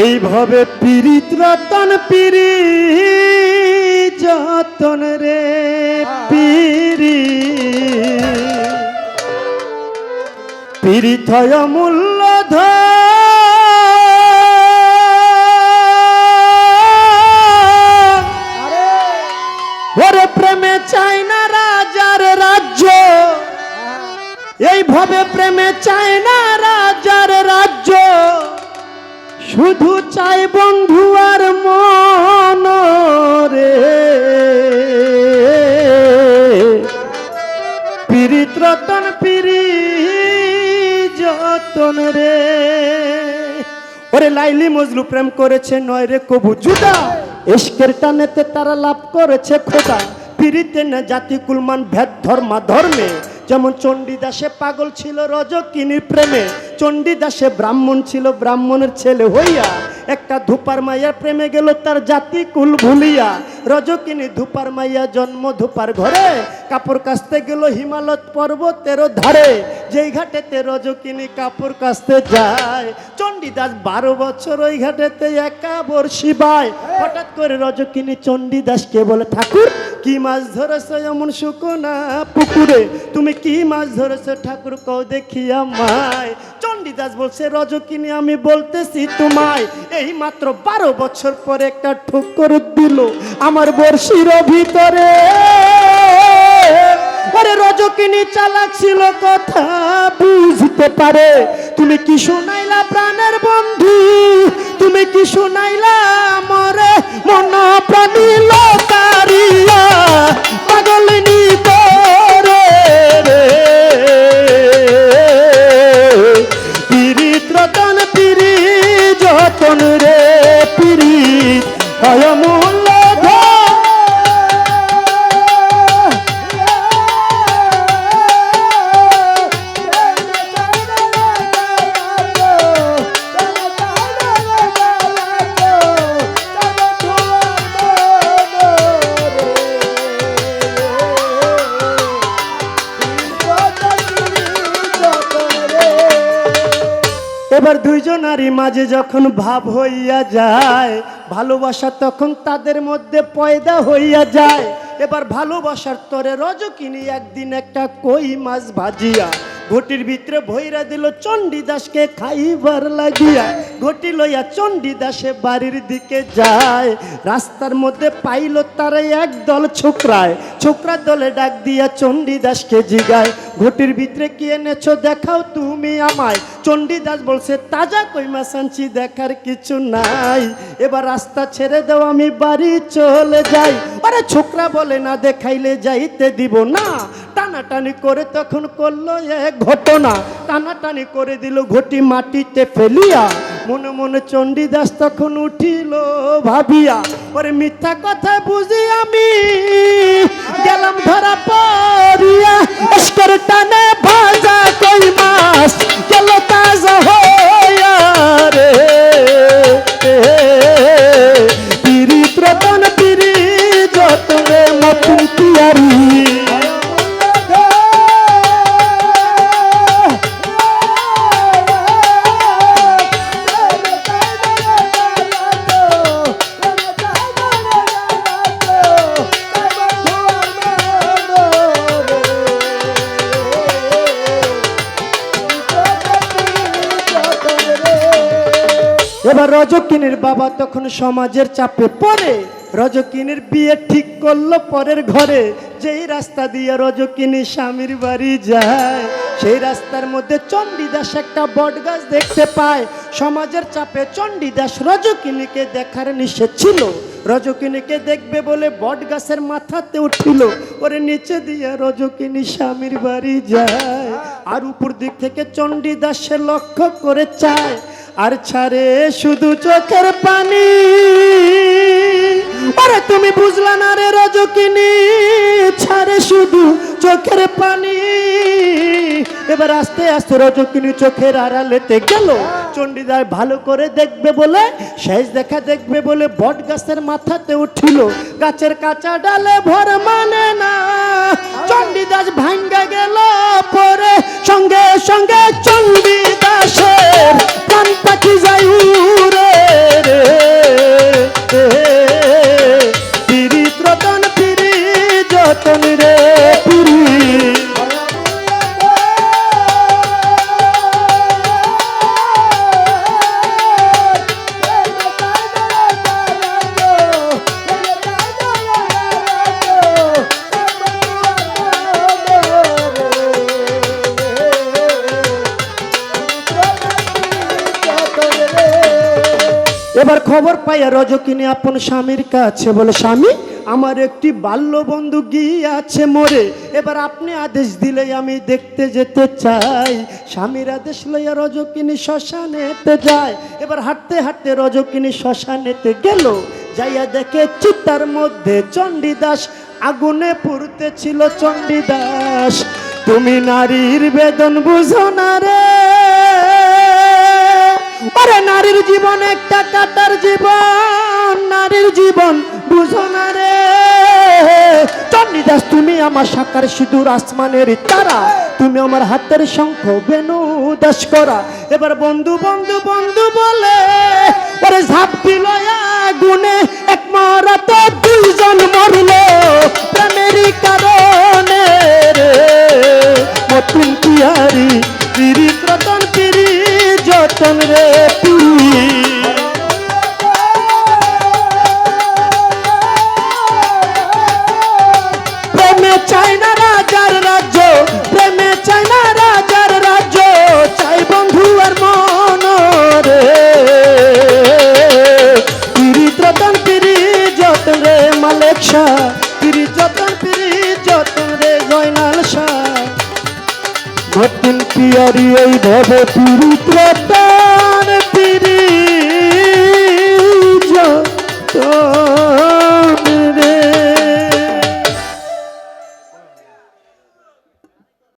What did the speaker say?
এইভাবে পিরিত রতন পিরি যতন রে পিরিত হয় মূল্য ওরে প্রেমে চাই না এইভাবে প্রেমে চায় না রাজার রাজ্য। শুধু চাই বন্ধু আর মন রে। পিরিত রতন যতন রে। ওরে লাইলি মজলু প্রেম করেছে নয় রে কবু জুদা। এসকের টানেতে তারা লাভ করেছে খোদা। পিরিতে না জাতি কুলমান ভেদ ধর্মা ধর্মে। যেমন চণ্ডীদাসে পাগল ছিল রজকিনীর প্রেমে, চণ্ডীদাসে ব্রাহ্মণ ছিল ব্রাহ্মণের ছেলে হইয়া, একটা ধূপার মাইয়ার প্রেমে গেল তার জাতি কুল ভুলিয়া। রজকিনী ধূপার মাইয়া জন্ম ধূপার ঘরে, কাপড় কাচতে গেল হিমালয় পর্বতের ধারে। যেই ঘাটেতে রজকিনী কাপড় কাচতে যায়, চণ্ডীদাস বারো বছর ওই ঘাটেতে একা বর্ষি বায়। হঠাৎ করে রজকিনী চণ্ডীদাসকে বলে, ঠাকুর কি মাছ ধরেছো এমন শুকনা পুকুরে? তুমি কি মাছ ধরেছো? ঠাকুর কও দেখিয়া মায় চণ্ডীদাস বলছে, রজকিনী, আমি বলতেছি তোমায়। এই মাত্র বারো বছর পরে একটা ঠুকর দিল আমার বর্ষির ভিতরে। আরে রজকিনী, চালাক ছিল কথা বুঝতে পারে। তুমি কি শোনাইলা প্রাণের বন্ধু? তুমি কি শোনাইলা মরে মন প্রাণী? যতন এবার দুইজন নারী মাঝে যখন ভাব হইয়া যায়, ভালোবাসা তখন তাদের মধ্যে পয়দা হইয়া যায়। এবার ভালোবাসার তরে রজকিনী একদিন একটা কই মাছ ভাজিয়া ঘটির ভিতরে ভৈরা দিল, চণ্ডীদাসকে খাইবার লাগিয়া। ঘটি লইয়া চণ্ডীদাসে বাড়ির দিকে যায়। রাস্তার মধ্যে পাইল তারা এক দল ছোকরায়। ছোকরার দলে ডাক দিয়া চণ্ডীদাসকে জিগায়। ঘটির ভিতরে কি এনেছো দেখাও তুমি আমায়। চণ্ডীদাস বলছে, তাজা কই মাছ দেখার কিছু নাই। এবার রাস্তা ছেড়ে দাও, আমি বাড়ি চলে যাই। আরে ছোকরা বলে, না দেখাইলে যাইতে দিব না। টানাটানি করে তখন করল এক ঘটনা। টানাটানি করে দিল ঘটি মাটিতে ফেলিয়া। মনে মনে চণ্ডীদাস তখন উঠিল ভাবিয়া। ওরে মিথ্যা কথা বুঝি আমি। রজকিনীর বাবা তখন সমাজের চাপে পড়ে। রজকিনীর বিয়ে ঠিক করল পরের ঘরে। যেই রাস্তা দিয়ে রজকিনী স্বামীর বাড়ি যায়, সেই রাস্তার মধ্যে চণ্ডীদাস একটা বট গাছ দেখতে পায়। সমাজের চাপে চণ্ডীদাস রজকিনীকে দেখার নিষেধ ছিল। রজকিনীকে দেখবে বলে বট গাছের মাথাতে উঠিল। ওরে নিচে দিয়ে রজকিনী স্বামীর বাড়ি যায়। আর উপর দিক থেকে চণ্ডীদাসে লক্ষ্য করে চায়। আর ছাড়ে শুধু চোখের পানি। আরে তুমি বুঝলা না রে রজকিনী, ছাড়ে শুধু চোখের পানি। এবার আস্তে আস্তে রজকিনী চোখের আড়ালেতে গেল। চণ্ডীদার ভালো করে দেখবে বলে, শেষ দেখা দেখবে বলে বট গাছের মাথাতে উঠিল। গাছের কাঁচা ডালে ভর মানে না। চণ্ডীদাস ভাঙ্গা গেল পরে সঙ্গে সঙ্গে এবার খবর পাইয়া রজকিনী আপন স্বামীর কাছে বলে, স্বামী, আমার একটি বাল্য বন্ধু গিয়াছে মরে। এবার আপনি আদেশ দিলেই আমি দেখতে যেতে চাই। স্বামীর আদেশ লইয়া রজকিনী শ্মশানেতে যায়। এবার হাঁটতে হাঁটতে রজকিনী শ্মশানেতে গেল। যাইয়া দেখে চিতার মধ্যে চণ্ডীদাস, আগুনে পুড়তে ছিল চণ্ডীদাস। তুমি নারীর বেদন বুঝো না রে আরে নারীর জীবন একটা কাটার জীবন, নারীর জীবন বুঝো না রে। চন্ডিদাস তুমি আমার সাকার সিঁদুর আসমানের তারা, তুমি আমার হাতের শঙ্খ বেনু দাস করা। এবার বন্ধু বন্ধু বন্ধু বলে এইভাবে পীড়িত প্রাণ তিনি